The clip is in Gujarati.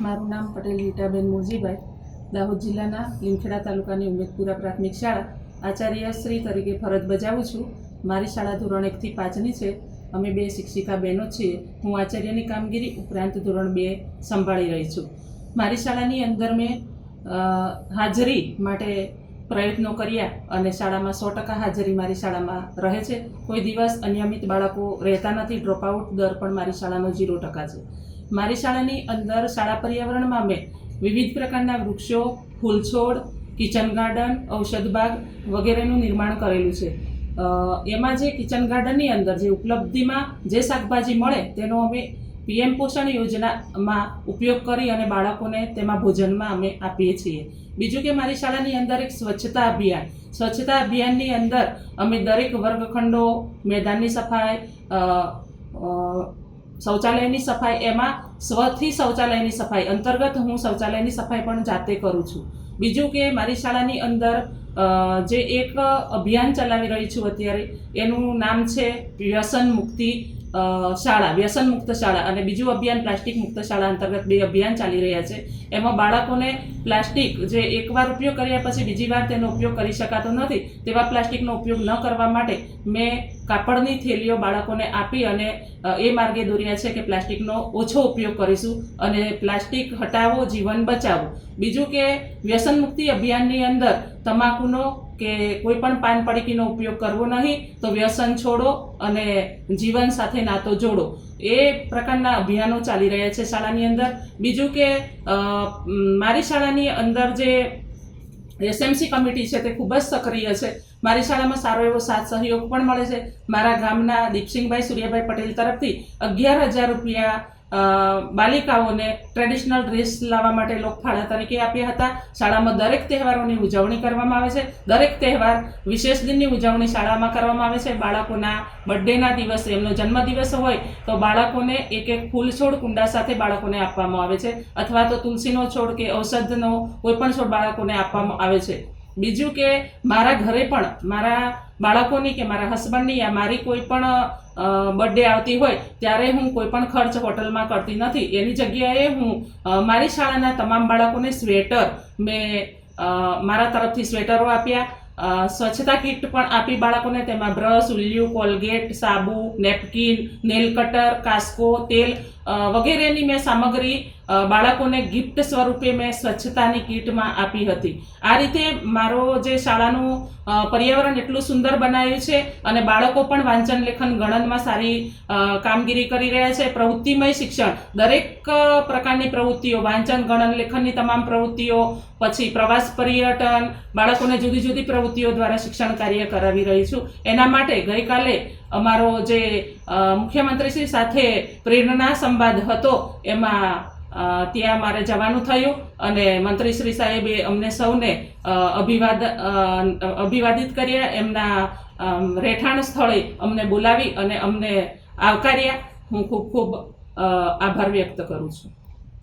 મારું નામ પટેલ રીટાબેન મોજીભાઈ, દાહોદ જિલ્લાના લીમખેડા તાલુકાની ઉમેદપુરા પ્રાથમિક શાળા. આચાર્યશ્રી તરીકે ફરજ બજાવું છું. મારી શાળા ધોરણ એકથી પાંચની છે. અમે બે શિક્ષિકા બહેનો છીએ. હું આચાર્યની કામગીરી ઉપરાંત ધોરણ બે સંભાળી રહી છું. મારી શાળાની અંદર મેં હાજરી માટે પ્રયત્નો કર્યા અને શાળામાં સો ટકા હાજરી મારી શાળામાં રહે છે. કોઈ દિવસ અનિયમિત બાળકો રહેતા નથી. ડ્રોપઆઉટ દર પણ મારી શાળાનો ઝીરો ટકા છે. મારી શાળાની અંદર શાળા પર્યાવરણમાં મેં વિવિધ પ્રકારના વૃક્ષો, ફૂલછોડ, કિચન ગાર્ડન, ઔષધ બાગ વગેરેનું નિર્માણ કરેલું છે. એમાં જે કિચન ગાર્ડનની અંદર જે ઉપલબ્ધિમાં જે શાકભાજી મળે તેનો અમે પીએમ પોષણ યોજનામાં ઉપયોગ કરી અને બાળકોને તેમાં ભોજનમાં અમે આપીએ છીએ. બીજું કે મારી શાળાની અંદર એક સ્વચ્છતા અભિયાન. સ્વચ્છતા અભિયાનની અંદર અમે દરેક વર્ગખંડો, મેદાનની સફાઈ શૌચાલયની સફાઈ, એમાં સ્વથી શૌચાલયની સફાઈ અંતર્ગત હું શૌચાલયની સફાઈ પણ જાતે કરું છું. બીજું કે મારી શાળાની અંદર જે એક અભિયાન ચલાવી રહી છું અત્યારે, એનું નામ છે વ્યસન મુક્તિ. શાળા, વ્યસન મુક્ત શાળા અને બીજું અભિયાન પ્લાસ્ટિક મુક્ત શાળા અંતર્ગત બે અભિયાન ચાલી રહ્યા છે. એમાં બાળકોને પ્લાસ્ટિક જે એકવાર ઉપયોગ કર્યા પછી બીજી વાર તેનો ઉપયોગ કરી શકાતો નથી તેવા પ્લાસ્ટિકનો ઉપયોગ ન કરવા માટે મેં કાપડની થેલીઓ બાળકોને આપી અને એ માર્ગે દોર્યા છે કે પ્લાસ્ટિકનો ઓછો ઉપયોગ કરીશું અને પ્લાસ્ટિક હટાવો, જીવન બચાવો. બીજું કે વ્યસન મુક્તિ અભિયાનની અંદર તમાકુનો કે કોઈ પણ પાન પડીકીનો ઉપયોગ કરવો નહીં, તો વ્યસન છોડો અને જીવન સાથે નાતો જોડો. એ પ્રકારના અભિયાનો ચાલી રહ્યા છે શાળાની અંદર. બીજું કે મારી શાળાની અંદર જે એસએમસી કમિટી છે તે ખૂબ જ સક્રિય છે. મારી શાળામાં સારો એવો સાથ સહયોગ પણ મળે છે. મારા ગામના દીપસિંહભાઈ સૂર્યાભાઈ પટેલ તરફથી અગિયાર હજાર રૂપિયા બાલિકાઓને ટ્રેડિશનલ ડ્રેસ લાવવા માટે લોકફાળા તરીકે આપ્યા હતા. શાળામાં દરેક તહેવારોની ઉજવણી કરવામાં આવે છે. દરેક તહેવાર વિશેષ દિનની ઉજવણી શાળામાં કરવામાં આવે છે. બાળકોના બર્થડેના દિવસે, એમનો જન્મદિવસ હોય તો બાળકોને એક એક ફૂલ છોડ કુંડા સાથે બાળકોને આપવામાં આવે છે. અથવા તો તુલસીનો છોડ કે ઔષધનો કોઈ પણ છોડ બાળકોને આપવામાં આવે છે. બીજું કે મારા ઘરે પણ મારા બાળકોની કે મારા હસબન્ડની યા મારી કોઈ પણ બર્થડે આવતી હોય, ત્યારે હું કોઈ પણ ખર્ચ હોટલમાં કરતી નથી. એની જગ્યાએ હું મારી શાળાના તમામ બાળકોને સ્વેટર મેં મારા તરફથી સ્વેટરો આપ્યા. સ્વચ્છતા કીટ પણ આપી બાળકોને. તેમાં બ્રશ, ઉલ્યુ, કોલગેટ, સાબુ, નેપકિન, નેલ કટર, કાસ્કો, તેલ વગેરેની મેં સામગ્રી બાળકોને ગિફ્ટ સ્વરૂપે મેં સ્વચ્છતાની કીટમાં આપી હતી. આ રીતે મારો જે શાળાનું પર્યાવરણ એટલું સુંદર બનાવ્યું છે અને બાળકો પણ વાંચન લેખન ગણનમાં સારી કામગીરી કરી રહ્યા છે. પ્રવૃત્તિમય શિક્ષણ, દરેક પ્રકારની પ્રવૃત્તિઓ, વાંચન, ગણન, લેખનની તમામ પ્રવૃત્તિઓ, પછી પ્રવાસ પર્યટન, બાળકોને જુદી જુદી પ્રવૃત્તિઓ દ્વારા શિક્ષણ કાર્ય કરાવી રહી છું. એના માટે ગઈકાલે અમારો જે મુખ્યમંત્રીશ્રી સાથે પ્રેરણા સંવાદ હતો, એમાં ત્યાં મારે જવાનું થયું અને મંત્રીશ્રી સાહેબે અમને સૌને અભિવાદ અભિવાદિત કર્યા. એમના રહેઠાણ સ્થળે અમને બોલાવી અને અમને આવકાર્યા. હું ખૂબ ખૂબ આભાર વ્યક્ત કરું છું.